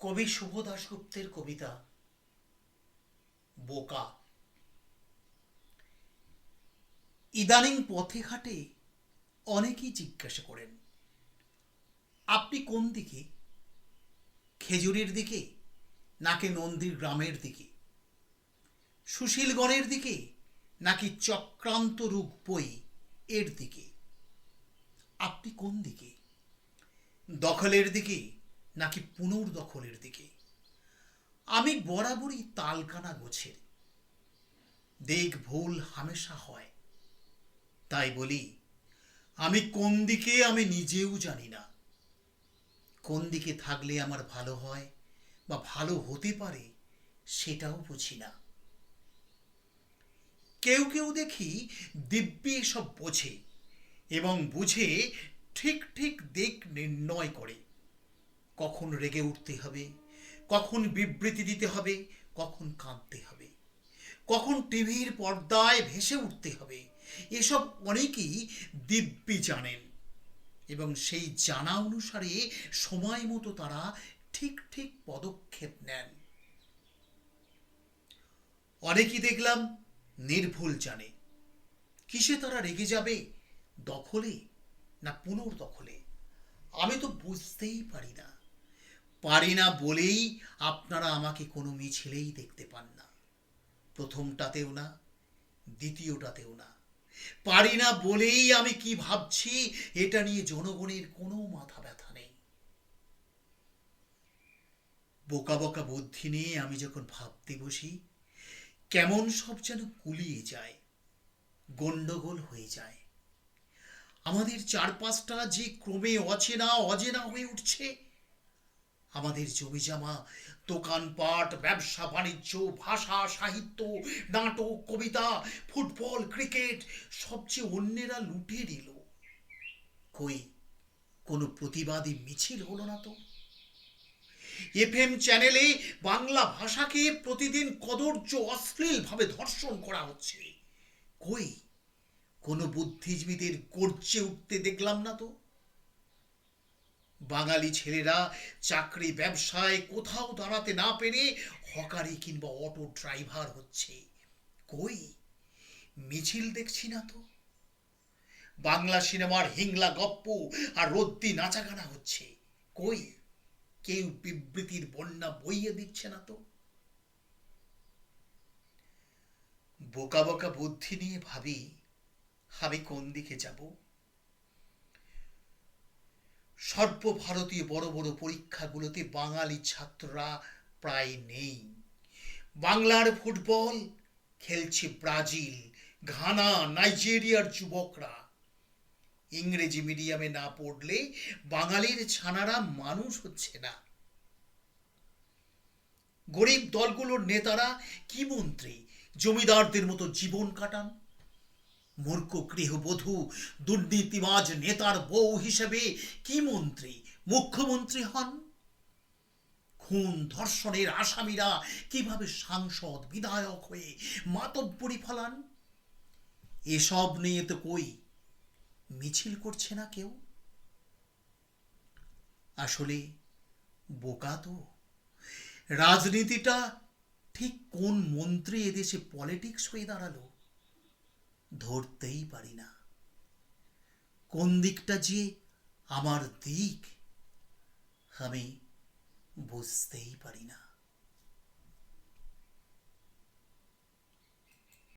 কবি শুভ দাশগুপ্তের কবিতা। বোকা। ইদানিং পথে ঘাটে অনেকেই জিজ্ঞাসা করেন, আপনি কোন দিকে? খেজুরের দিকে নাকি নন্দীর গ্রামের দিকে? সুশীলগড়ের দিকে নাকি চক্রান্ত রূপ বই এর দিকে? আপনি কোন দিকে? দখলের দিকে নাকি পুনর্দখলের দিকে? আমি বরাবরই তালকানা গোছের। দেখ ভুল হামেশা হয়। তাই বলি, আমি কোন দিকে আমি নিজেও জানি না। কোন দিকে থাকলে আমার ভালো হয় বা ভালো হতে পারে সেটাও বুঝি না। কেউ কেউ দেখি দিব্যি সব বোঝে এবং বুঝে ঠিক ঠিক দিক নির্ণয় করে। কখন রেগে উঠতে হবে? কখন বিবৃতি দিতে হবে? কখন কাঁদতে হবে? কখন টিভির পর্দায় ভেসে উঠতে হবে? এসব অনেকেই দিব্যি জানেন এবং সেই জানা অনুসারে সময় মতো তারা ঠিক ঠিক পদক্ষেপ নেন। অনেকেই দেখলাম নির্ভুল জানে। কিসে তারা রেগে যাবে? দখলে না পুনর্দখলে? আমি তো বুঝতেই পারি না। পারি না বলেই আপনারা আমাকে কোনো মিছিলেই দেখতে পান না। প্রথমটাতেও না, দ্বিতীয়টাতেও না। পারি না বলেই আমি কি ভাবছি, এটা নিয়ে জনগণের কোনো মাথা ব্যথা নেই। বোকা বোকা বুদ্ধি নিয়ে আমি যখন ভাবতে বসি, কেমন সব যেন কুলিয়ে যায়, গন্ডগোল হয়ে যায়। আমাদের চারপাশটা যে ক্রমে অচেনা অজেনা হয়ে উঠছে আমাদের জমিজমা, দোকানপাট, ব্যবসা, বাণিজ্য, ভাষা, সাহিত্য, নাটক, কবিতা, ফুটবল, ক্রিকেট, সবচেয়ে অন্যেরা লুটে নিল। কই, কোনো প্রতিবাদী মিছিল হলো না তো? এফএম চ্যানেলে বাংলা ভাষাকে প্রতিদিন কদর্য, অশ্লীলভাবে ধর্ষণ করা হচ্ছে। কই, কোনো বুদ্ধিজীবীদের গর্জে উঠতে দেখলাম না তো? বাঙালি ছেলেরা চাকরি, ব্যবসায় কোথাও দাঁড়াতে না পেরে হকারি কিংবা অটো ড্রাইভার হচ্ছে। কই? মিছিল দেখছি না তো। বাংলা সিনেমার হিংলা গপ্প আর রদ্দি নাচাগানা হচ্ছে। কই? কেউ বিবৃতির বন্যা বইয়ে দিচ্ছে না তো। বোকা বোকা বুদ্ধি নিয়ে ভাবি, আমি কোন দিকে যাব? সর্বভারতীয় বড় বড় পরীক্ষাগুলোতে বাঙালি ছাত্ররা প্রায় নেই। বাংলার ফুটবল খেলছে ব্রাজিল, ঘানা, নাইজেরিয়ার যুবকরা। ইংরেজি মিডিয়ামে না পড়লে বাঙালির ছানারা মানুষ হচ্ছে না। গরিব দলগুলোর নেতারা কি মন্ত্রী? জমিদারদের মতো জীবন কাটান। মূর্খ গৃহবধূ, দুর্নীতিবাজ নেতার বউ হিসেবে কি মন্ত্রী? মুখ্যমন্ত্রী হন? খুন ধর্ষণের আসামিরা কীভাবে সাংসদ, বিধায়ক হয়ে মাতব্বরি ফলান? এসব নিয়ে তো কই মিছিল করছে না কেউ? আসলে বোকা তো। রাজনীতিটা ঠিক কোন মন্ত্রী এদেশে পলিটিক্স হয়ে দাঁড়াল? ধরতেই পারি না। কোন দিকটা যে আমার দিক আমি বুঝতেই পারি না।